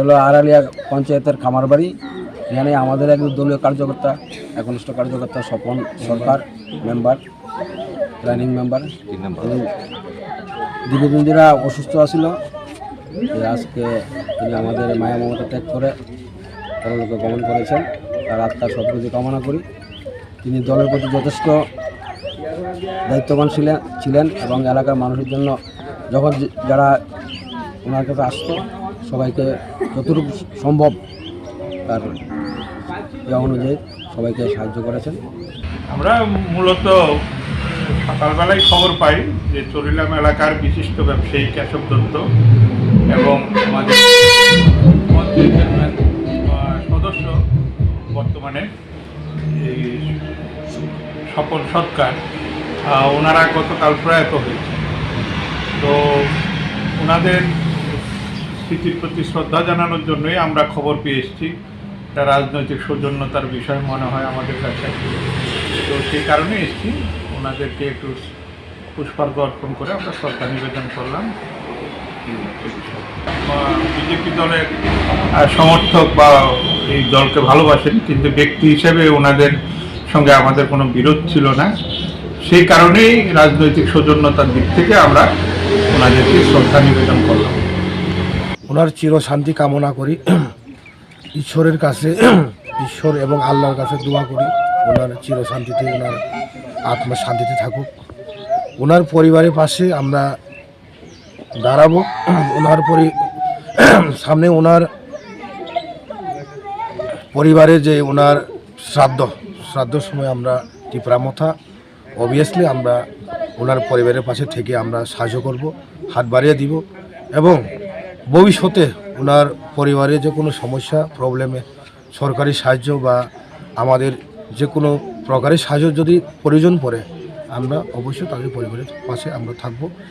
হলো আড়ালিয়া পঞ্চায়েতের খামারবাড়ি। এখানে আমাদের এক দলীয় কার্যকর্তা একনিষ্ঠ কার্যকর্তা Swapan Sarkar member planning member উনি অসুস্থ আছিল। আজকে তিনি আমাদের মায়া মমতা ত্যাগ করে পরলোকে গমন করেছেন। তার আত্মার সদ্গতি কামনা করি। তিনি দলের প্রতি যথেষ্ট দায়িত্ববান ছিলেন ছিলেন এবং এলাকার মানুষের জন্য যখন যারা ওনার কাছে আসতো সবাইকে যতটুকু সম্ভব তার অনুযায়ী সবাইকে সাহায্য করেছেন। আমরা মূলত সকালবেলায় খবর পাই যে চরিলাম এলাকার বিশিষ্ট ব্যবসায়ী কেশব দত্ত এবং আমাদের সদস্য বর্তমানে স্বপন সরকার ওনারা গতকাল প্রয়াত হয়েছে তো ওনাদের স্মৃতির প্রতি শ্রদ্ধা জানানোর জন্যই আমরা খবর পেয়ে এসেছি। একটা রাজনৈতিক সৌজন্যতার বিষয় মনে হয় আমাদের কাছে। তো সেই কারণে এসেছি। ওনাদেরকে একটু পুষ্পার্ঘ অর্পণ করে আমরা শ্রদ্ধা নিবেদন করলাম। বিজেপি দলের সমর্থক বা এই দলকে ভালোবাসেন, কিন্তু ব্যক্তি হিসেবে ওনাদের সঙ্গে আমাদের কোনো বিরোধ ছিল না। সেই কারণেই রাজনৈতিক সৌজন্যতার দিক থেকে আমরা ওনাদেরকে শ্রদ্ধা নিবেদন করলাম। ওনার চির শান্তি কামনা করি। ঈশ্বরের কাছে, ঈশ্বর এবং আল্লাহর কাছে দোয়া করি। ওনার চির শান্তিতে, ওনার আত্মা শান্তিতে থাকুক। ওনার পরিবারের পাশে আমরা দাঁড়াবো। ওনার পরি, সামনে ওনার পরিবারে যে ওনার শ্রাদ্ধ, শ্রাদ্ধর সময় আমরা টিপরামথা অবভিয়াসলি আমরা ওনার পরিবারের পাশে থেকে আমরা সাহায্য করব, হাত বাড়িয়ে দিব এবং ভবিষ্যতে ওনার পরিবারে যে কোনো সমস্যা প্রবলেমে সরকারি সাহায্য বা আমাদের যে কোনো প্রকারের সাহায্য যদি প্রয়োজন পড়ে, আমরা অবশ্যই তাদের পরিবারের পাশে আমরা থাকব।